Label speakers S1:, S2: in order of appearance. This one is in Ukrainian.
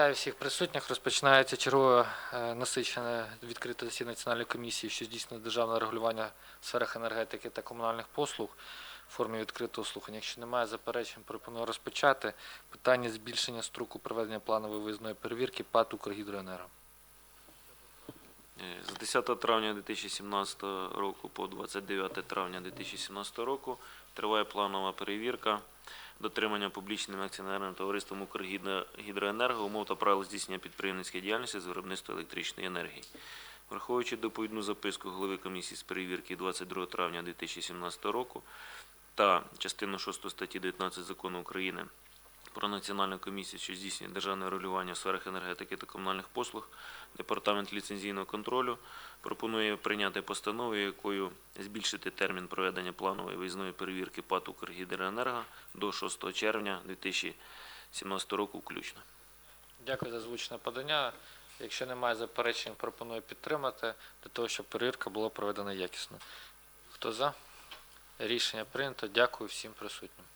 S1: Вітаю всіх присутніх. Розпочинається чергове е, насичене відкрите засідання Національної комісії, що здійснює державне регулювання в сферах енергетики та комунальних послуг в формі відкритого слухання. Якщо немає заперечень, пропоную розпочати питання збільшення строку проведення планової виїзної перевірки ПАТ «Укргідроенерго».
S2: Е, З 10 травня 2017 року по 29 травня 2017 року триває планова перевірка дотримання публічним акціонерним товариством «Укргідроенерго» умов та правил здійснення підприємницької діяльності з виробництва електричної енергії. Враховуючи доповідну записку голови комісії з перевірки 22 травня 2017 року та частину 6 статті 19 Закону України про Національну комісію, що здійснює державне регулювання в сферах енергетики та комунальних послуг, Департамент ліцензійного контролю пропонує прийняти постанову, якою збільшити термін проведення планової виїзної перевірки ПАТ «Укргідроенерго» до 6 червня 2017 року включно.
S1: Дякую за озвучене подання. Якщо немає заперечень, пропоную підтримати для того, щоб перевірка була проведена якісно. Хто за? Рішення прийнято. Дякую всім присутнім.